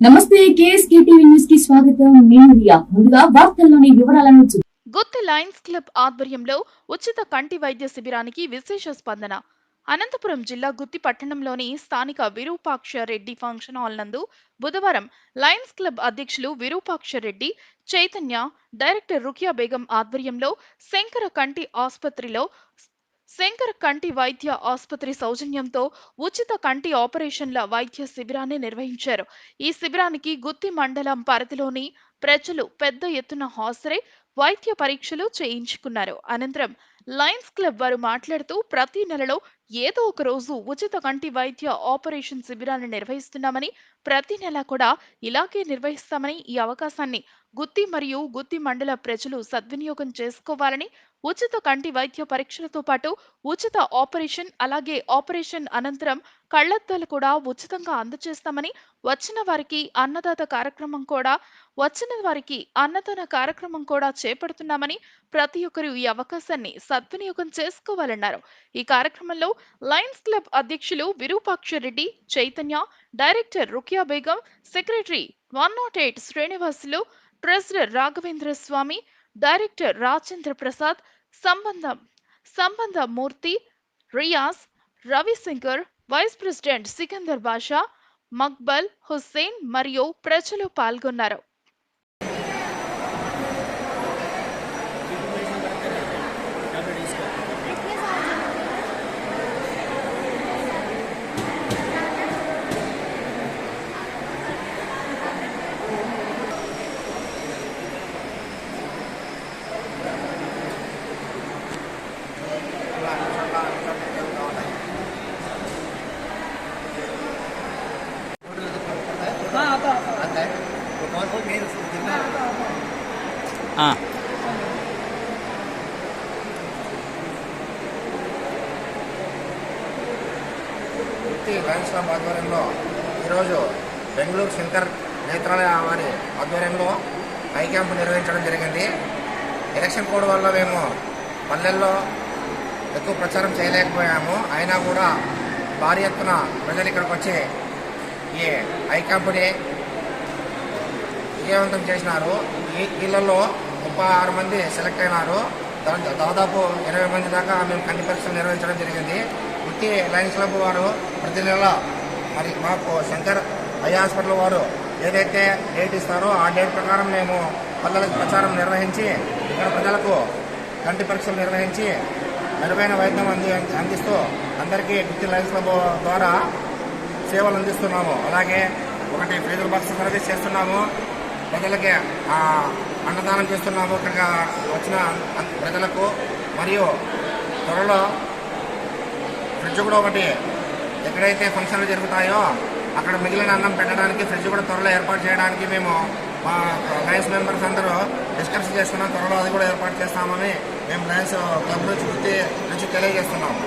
నమస్తే KSK TV న్యూస్కి స్వాగతం. నేను రియా. ముందుగా వార్తల్లోని వివరాలను చూ- గుత్తి లయన్స్ క్లబ్ ఆధ్వర్యంలో ఉచిత కంటి వైద్య శిబిరానికి విశేష స్పందన. అనంతపురం జిల్లా గుత్తి పట్టణంలోని స్థానిక విరూపాక్ష రెడ్డి ఫంక్షన్ హాల్ నందు బుధవారం లయన్స్ క్లబ్ అధ్యక్షులు విరూపాక్ష రెడ్డి చైతన్య డైరెక్టర్ రుకియా బేగం ఆధ్వర్యంలో శంకర కంటి ఆసుపత్రిలో శంకర కంటి వైద్య ఆసుపత్రి సౌజన్యంతో ఉచిత కంటి ఆపరేషన్ల వైద్య శిబిరాన్ని నిర్వహించారు. ఈ శిబిరానికి గుత్తి మండలం పరిధిలోని ప్రజలు పెద్ద ఎత్తున హాజరై వైద్య పరీక్షలు చేయించుకున్నారు. అనంతరం లయన్స్ క్లబ్ వారు మాట్లాడుతూ ప్రతి నెలలో ఏదో ఒక రోజు ఉచిత కంటి వైద్య ఆపరేషన్ శిబిరాన్ని నిర్వహిస్తున్నామని ప్రతి నెలా కూడా ఇలాగే నిర్వహిస్తామని ఈ అవకాశాన్ని గుత్తి మరియు గుత్తి మండల ప్రజలు సద్వినియోగం చేసుకోవాలని ఉచిత కంటి వైద్య పరీక్షలతో పాటు ఉచిత ఆపరేషన్ అలాగే ఆపరేషన్ అనంతరం కళ్ళద్దాలు కూడా ఉచితంగా అందజేస్తామని వచ్చిన వారికి అన్నదాత కార్యక్రమం కూడా వచ్చిన వారికి అన్నదాన కార్యక్రమం కూడా చేపడుతున్నామని ప్రతి ఒక్కరూ ఈ అవకాశాన్ని సద్వినియోగం చేసుకోవాలన్నారు. ఈ కార్యక్రమంలో లయన్స్ క్లబ్ అధ్యక్షులు Virupaksha Reddy Chaitanya director Rukiya Begum secretary one not eight Srinivasulu treasurer Raghavendra Swamy director Rajendra Prasad సంబంధం సంబంధ మూర్తి రియాజ్ రవిశంకర్ వైస్ ప్రెసిడెంట్ సికందర్ బాషా మక్బల్ హుస్సేన్ మరియు ప్రజలు పాల్గొన్నారు ఆ, వృత్తి లయన్స్ క్లబ్ ఆధ్వర్యంలో ఈరోజు బెంగళూరు శంకర్ నేత్రాలయ వారి ఆధ్వర్యంలో ఐ క్యాంపు నిర్వహించడం జరిగింది. ఎలక్షన్ కోడ్ వల్ల మేము పల్లెల్లో ఎక్కువ ప్రచారం చేయలేకపోయాము. అయినా కూడా భారీ ఎత్తున ప్రజలు ఇక్కడికి వచ్చి ఈ ఐ క్యాంపుని విజయవంతం చేసినారు. ఈ వీళ్ళల్లో ముప్పై ఆరు మంది సెలెక్ట్ అయినారు. దాంట్లో దాదాపు ఇరవై మంది దాకా మేము కంటి పరీక్షలు నిర్వహించడం జరిగింది. వృత్తి లయన్స్ క్లబ్ వారు ప్రతి నెల మరి మాకు శంకర్ ఐ హాస్పిటల్ వారు ఏదైతే డేట్ ఇస్తారో ఆ డేట్ ప్రకారం మేము పిల్లలకు ప్రచారం నిర్వహించి ఇక్కడ ప్రజలకు కంటి పరీక్షలు నిర్వహించి మెరుగైన వైద్యం అంది అందిస్తూ అందరికీ వృత్తి లయన్స్ క్లబ్ ద్వారా సేవలు అందిస్తున్నాము. అలాగే ఒకటి ఫ్రీజర్ బాక్స్ సర్వీస్ చేస్తున్నాము. ప్రజలకి అన్నదానం చేస్తున్నాము ఇక్కడికి వచ్చిన ప్రజలకు మరియు త్వరలో ఫ్రిడ్జ్ కూడా ఒకటి ఎక్కడైతే ఫంక్షన్లు జరుగుతాయో అక్కడ మిగిలిన అన్నం పెట్టడానికి ఫ్రిడ్జ్ కూడా త్వరలో ఏర్పాటు చేయడానికి మేము మా లయన్స్ మెంబర్స్ అందరూ డిస్కస్ చేసుకున్నాం. త్వరలో అది కూడా ఏర్పాటు చేస్తామని మేము లయన్స్ క్లబ్ నుంచి వృత్తి నుంచి తెలియజేస్తున్నాము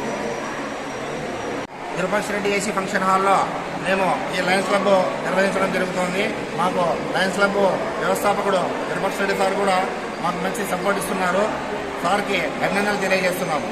తిరుపతి రెడ్డి ఏసీ ఫంక్షన్ హాల్లో మేము ఈ లయన్స్ క్లబ్ నిర్వహించడం జరుగుతోంది. మాకు లయన్స్ క్లబ్ వ్యవస్థాపకుడు తిరుపతి రెడ్డి సార్ కూడా మాకు మంచి సపోర్ట్ ఇస్తున్నారు. సార్కి అభినందనలు తెలియజేస్తున్నాము.